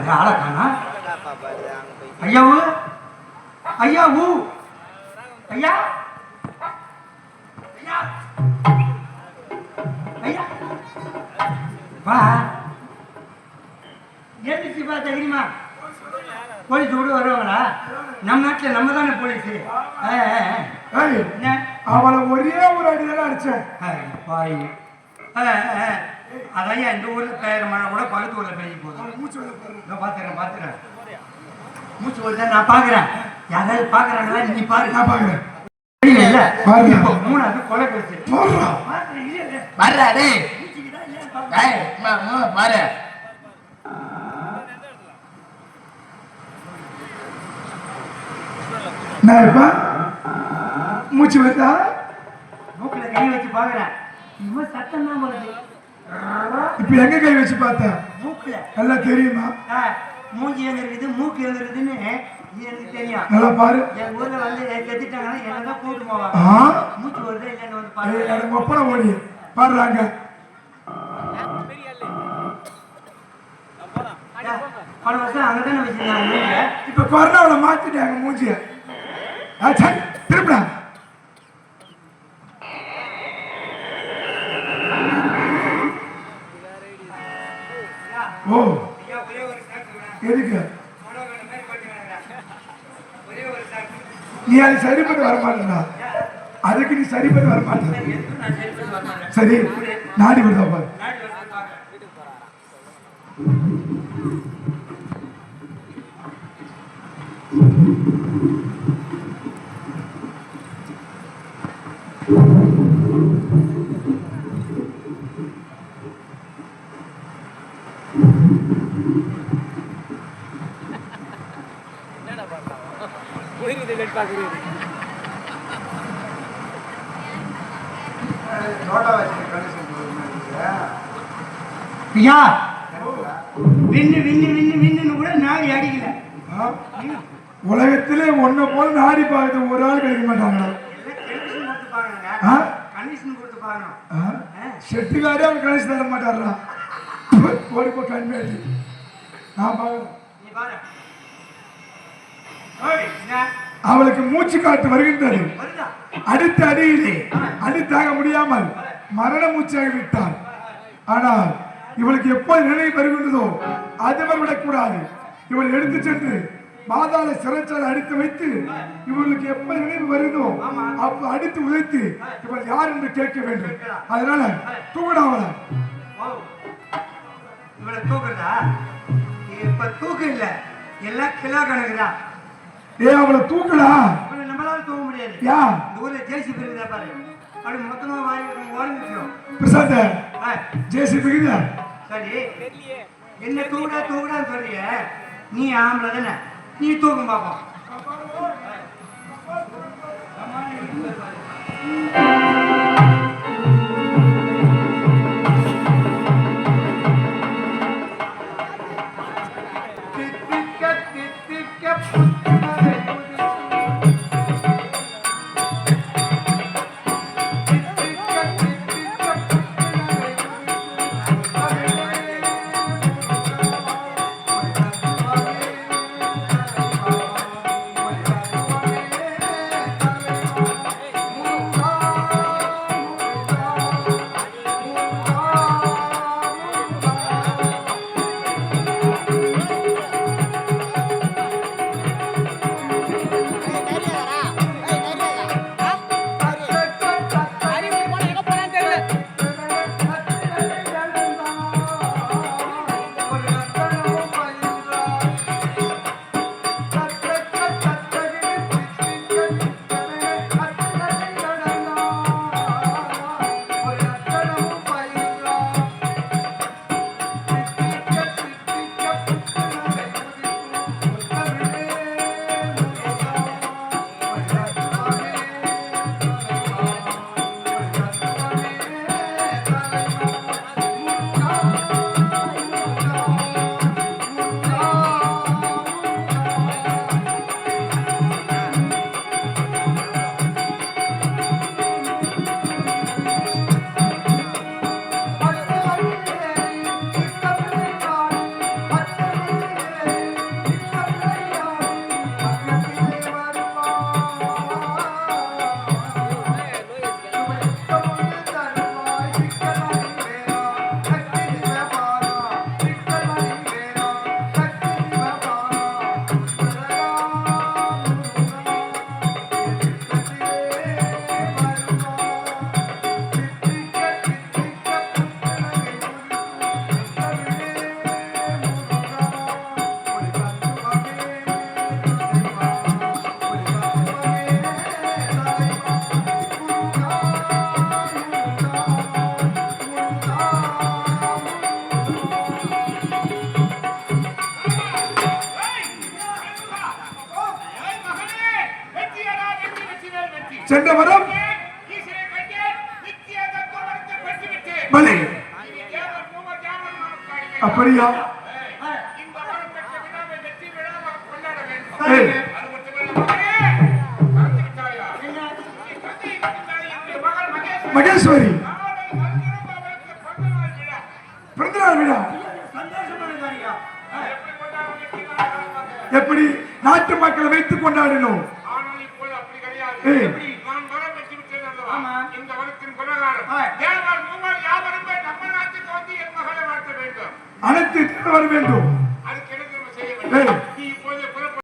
எங்க ஆளை காணா. ஐயா ஊ? ஐயா ஐயா? ஐயா? வா. எழுந்துச்சு பா தெரியுமா. போலீஸ் விட வருவாங்களா? நம்ம நாட்டில் நம்ம தானே போலீஸ்? என்ன? அவளை ஒரே ஒரு அடி தானே அடிச்சேன். பாய் அதான் இந்த ஊர்ல பெய்யுற மழை கூட பக்கத்து ஊர்ல பெய்ய போகுது மூச்சு. இதோ பாத்துறேன் பாத்துறேன். மூச்சு வருதா? நான் பாக்குறேன். யாராவது பாக்குறாங்களா? நீ பாரு நான் பாக்குறேன். தெரியல இல்ல. பாருங்க. இப்போ மூணாவது கொலை பேசு போடுறா. வர்றா டேய். டேய் அம்மா, அம்மா, பாரு நான் இப்ப மூச்சு வருதா? மூக்குல கை வச்சு பாக்குறேன். இவன் சத்தம் தான் வருது இப்ப எங்க கை வச்சு பார்த்தேன் மூக்குல. நல்லா தெரியுமா? மூஞ்சி எங்க இருக்குது மூக்கு எங்க இருக்குதுன்னு எனக்கு தெரியும். நல்லா பாரு. என் ஊர்ல வந்து செத்துட்டாங்கன்னா என்னதான் கூட்டு போவாங்க மூச்சு வருதா இல்லைன்னு வந்து எனக்கு ஒப்பனை ஓடி. பாடுறாங்க. பல வருஷம் அங்கதானே வச்சிருந்தாங்க இப்ப கொரோனாவில் மாத்திட்டாங்க மூஞ்சிய. திருப்பிடா. ஓ. எதுக்கு? நீ அது சரி பண்ணி வரமாட்டா அதுக்கு நீ சரி பண்ணி வரமாட்ட சரி நாடி விடுதா பாரு. Thank you. பார்க்கறேன். ஐயா! விண்ணு விண்ணு விண்ணு விண்ணுன்னு கூட நாய் அடிக்கல? உலகத்திலே ஒன்ன போல நாடி பார்க்கறது ஒரு ஆள் கிடைக்க ஆ? செட்டுக்காரே அவன் கணிச்சு தர மாட்டாரா? ஓடி போ கண்மேடி நான் பார்க்கறேன்? அவளுக்கு மூச்சு காட்டு வருகின்றது. அடுத்த அடியிலே அடித்தாக முடியாமல் மரண மூச்சாகி விட்டார். ஆனால் இவளுக்கு எப்போது நினைவு வருகின்றதோ அதுவரை விடக்கூடாது. இவள் எடுத்து சென்று பாதாள சிறைச்சாலை அடித்து வைத்து இவளுக்கு எப்ப நினைவு வருதோ அப்ப அடித்து உதைத்து இவள் யார் என்று கேட்க வேண்டும். அதனால தூங்கடாவல இவளை தூக்குறதா? இப்ப தூக்கு இல்ல. எல்லாம் கிலோ கணக்குதான். ஏ அவளை தூக்கடா. நம்மளால தூக்க முடியாது. யா? இந்த ஊர்ல ஜேசி இருக்குதா பாரு. அப்படி மொத்தமா வாங்கி ஓரம்பிச்சிடும் பிரசாத் ஜேசிபி சரி. என்ன தூக்குடா தூக்குடான்னு சொல்றிய? நீ ஆம்பளை தானே. நீ தூக்கும் பாப்போம். சென்ற வரம் பலி அப்படியா மகேஸ்வரி. பிறந்தநாள் விழா. எப்படி நாட்டு மக்களை வைத்து கொண்டாடினோம்? ஏய். ஏழால் மூவால் யாவரும் நம்ம நாட்டுக்கு வந்து என் மகளை வேண்டும். அனைத்து வர வேண்டும். அதுக்கு என்ன செய்ய வேண்டும்